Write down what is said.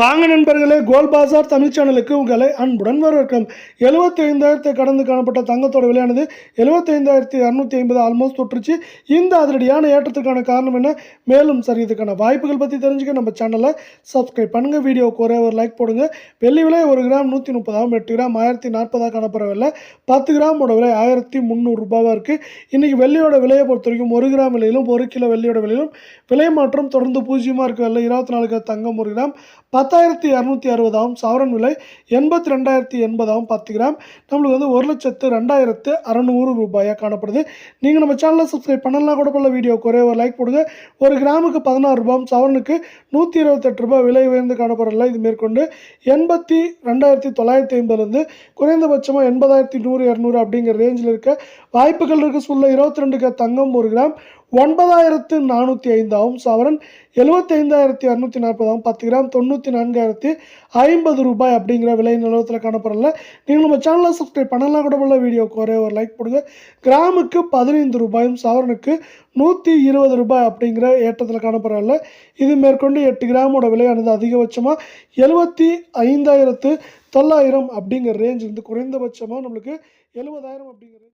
வாங்க நண்பர்களே கோல் பாசார் தமிழ் சேனலுக்கு உங்களை அன்புடன் வரவேற்கும். எழுபத்தைந்தாயிரத்தை கடந்து காணப்பட்ட தங்கத்தோட விலையானது எழுபத்தைந்தாயிரத்தி இரநூத்தி ஐம்பது ஆல்மோஸ்ட் தொற்றுச்சு. இந்த அதிரடியான ஏற்றத்துக்கான காரணம் என்ன? மேலும் சரியதுக்கான வாய்ப்புகள் பற்றி தெரிஞ்சுக்க நம்ம சேனலை சப்ஸ்கிரைப் பண்ணுங்கள் வீடியோவுக்கு ஒரே ஒரு லைக் போடுங்க. வெள்ளி விலை ஒரு கிராம் நூற்றி முப்பதாகவும் எட்டு கிராம் ஆயிரத்தி நாற்பதாக காணப்படுற விலை பத்து கிராமோட விலை ஆயிரத்தி முந்நூறு ரூபாவாக இருக்குது இன்றைக்கி வெள்ளியோட விலையை பொறுத்த வரைக்கும் ஒரு கிராம் விலையிலும் ஒரு கிலோ வெள்ளியோட விலையிலும் விலை மாற்றம் தொடர்ந்து பூஜ்ஜியமாக இருக்க விலை இருபத்தி நாலு தங்கம் ஒரு கிராம் பத்தாயிரத்தி இரநூத்தி அறுபதாகவும் சவரன் விலை எண்பத்தி ரெண்டாயிரத்தி எண்பதாகவும் பத்து கிராம். நம்மளுக்கு வந்து ஒரு லட்சத்து ரெண்டாயிரத்து அறநூறு ரூபாயாக காணப்படுது. நீங்கள் நம்ம சேனலை சப்ஸ்கிரைப் பண்ணலாம் கூட போல வீடியோ ஒரே ஒரு லைக் போடுங்க. ஒரு கிராமுக்கு பதினாறு ரூபாயும் சவரனுக்கு நூற்றி இருபத்தெட்டு ரூபாய் விலை உயர்ந்து காணப்படல இது மேற்கொண்டு எண்பத்தி ரெண்டாயிரத்தி தொள்ளாயிரத்தி ஐம்பதுலேருந்து குறைந்தபட்சமாக எண்பதாயிரத்தி நூறு இரநூறு அப்படிங்கிற ரேஞ்சில் இருக்க வாய்ப்புகள் இருக்க. சொல்ல இருபத்தி ரெண்டு தங்கம் ஒரு கிராம் ஒன்பதாயிரத்து நானூற்றி ஐந்தாகவும் சவரன் எழுபத்தைந்தாயிரத்தி இரநூத்தி நாற்பதாகவும் பத்து கிராம் தொண்ணூற்றி நான்காயிரத்தி ஐம்பது ரூபாய் அப்படிங்கிற விலை நிலவரத்தில் காணப்படல. நீங்கள் நம்ம சேனலை சப்ஸ்கிரைப் பண்ணலாம் கூட உள்ள வீடியோக்கு ஒரே ஒரு லைக் போடுங்க. கிராமுக்கு பதினைந்து ரூபாயும் சவரனுக்கு நூற்றி இருபது ரூபாய் அப்படிங்கிற ஏற்றத்தில் காணப்படல. இது மேற்கொண்டு எட்டு கிராமோட விலையானது அதிகபட்சமாக எழுபத்தி ஐந்தாயிரத்து தொள்ளாயிரம் அப்படிங்கிற ரேஞ்ச் இருந்து குறைந்தபட்சமாக நம்மளுக்கு எழுபதாயிரம் அப்படிங்கிற